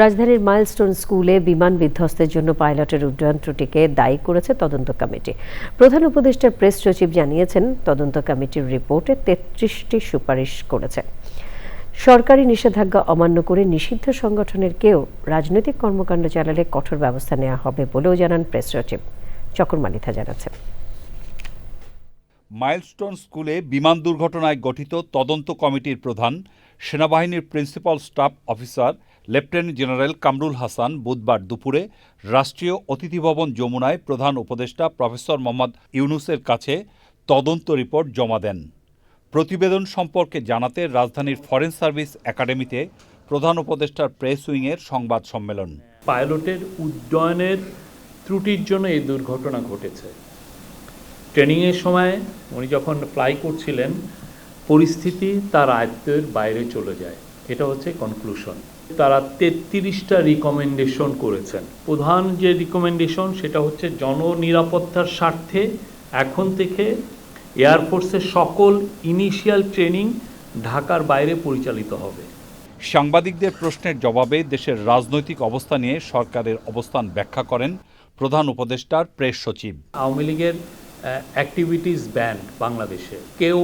রাজধানীর মাইলস্টোন স্কুলে বিমান বিধ্বস্তের জন্য পাইলটের উড্ডয়ন ত্রুটিকে দায়ী করেছে তদন্ত কমিটি। প্রধান উপদেষ্টার প্রেস সচিব জানিয়েছেন, তদন্ত কমিটির রিপোর্টে তেত্রিশটি সুপারিশ করেছে। সরকারি নিষেধাজ্ঞা অমান্য করে নিষিদ্ধ সংগঠনের কেউ রাজনৈতিক কর্মকাণ্ড চালালে কঠোর ব্যবস্থা নেওয়া হবে বলেও জানান প্রেস সচিব। চকর মালিথা জানাচ্ছেন। মাইলস্টোন স্কুলে বিমান দুর্ঘটনায় গঠিত তদন্ত কমিটির প্রধান, সেনাবাহিনীর principal staff officer lieutenant general Kamrul Hasan বুধবার দুপুরে রাষ্ট্রীয় অতিথিভবন যমুনায় প্রধান উপদেষ্টা প্রফেসর মোহাম্মদ ইউনুসের কাছে তদন্ত রিপোর্ট জমা দেন। প্রতিবেদন সম্পর্কে জানাতে রাজধানীর ফরেন সার্ভিস একাডেমিতে প্রধান উপদেষ্টার প্রেস উইংয়ের সংবাদ সম্মেলন। পাইলটের উড্ডয়নের ত্রুটির জন্য এই দুর্ঘটনা ঘটেছে। ট্রেনিংয়ের সময় উনি যখন ফ্লাই করছিলেন, পরিস্থিতি তার আয়ত্তের বাইরে চলে যায়। এটা হচ্ছে কনক্লুশন তারা তেত্রিশটা রিকমেন্ডেশন করেছেন। প্রধান যে রিকমেন্ডেশন সেটা হচ্ছে জননিরাপত্তার স্বার্থে এখন থেকে এয়ারফোর্সের সকল ইনিশিয়াল ট্রেনিং ঢাকার বাইরে পরিচালিত হবে। সাংবাদিকদের প্রশ্নের জবাবে দেশের রাজনৈতিক অবস্থা নিয়ে সরকারের অবস্থান ব্যাখ্যা করেন প্রধান উপদেষ্টার প্রেস সচিব। আওয়ামী লীগের অ্যাক্টিভিটিস ব্যান বাংলাদেশে। কেউ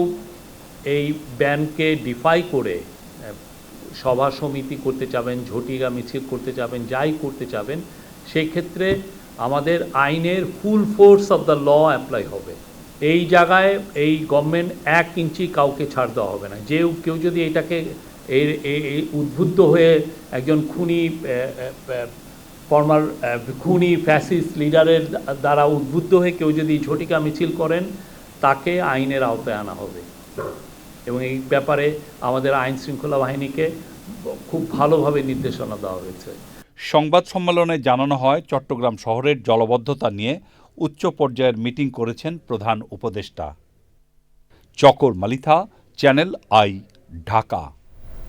এই ব্যানকে ডিফাই করে সভা সমিতি করতে চাবেন ঝটিকা মিছিল করতে চাবেন, যাই করতে চাবেন, সেই ক্ষেত্রে আমাদের আইনের full force of the law apply হবে। এই জায়গায় এই গভর্নমেন্ট এক ইঞ্চি কাউকে ছাড় দেওয়া হবে না। যে কেউ যদি এটাকে এই উদ্বুদ্ধ হয়ে একজন খুনি ফর্মার খুনি ফ্যাসিস লিডারের দ্বারা উদ্বুদ্ধ হয়ে কেউ যদি ঝটিকা মিছিল করেন, তাকে আইনের আওতায় আনা হবে। এবং এই ব্যাপারে আমাদের আইন শৃঙ্খলা বাহিনীকে খুব ভালোভাবে নির্দেশনা দেওয়া হয়েছে। সংবাদ সম্মেলনে জানানো হয়, চট্টগ্রাম শহরের জলবদ্ধতা নিয়ে উচ্চ পর্যায়ের মিটিং করেছেন প্রধান উপদেষ্টা। Chakor Malitha, channel I, Dhaka.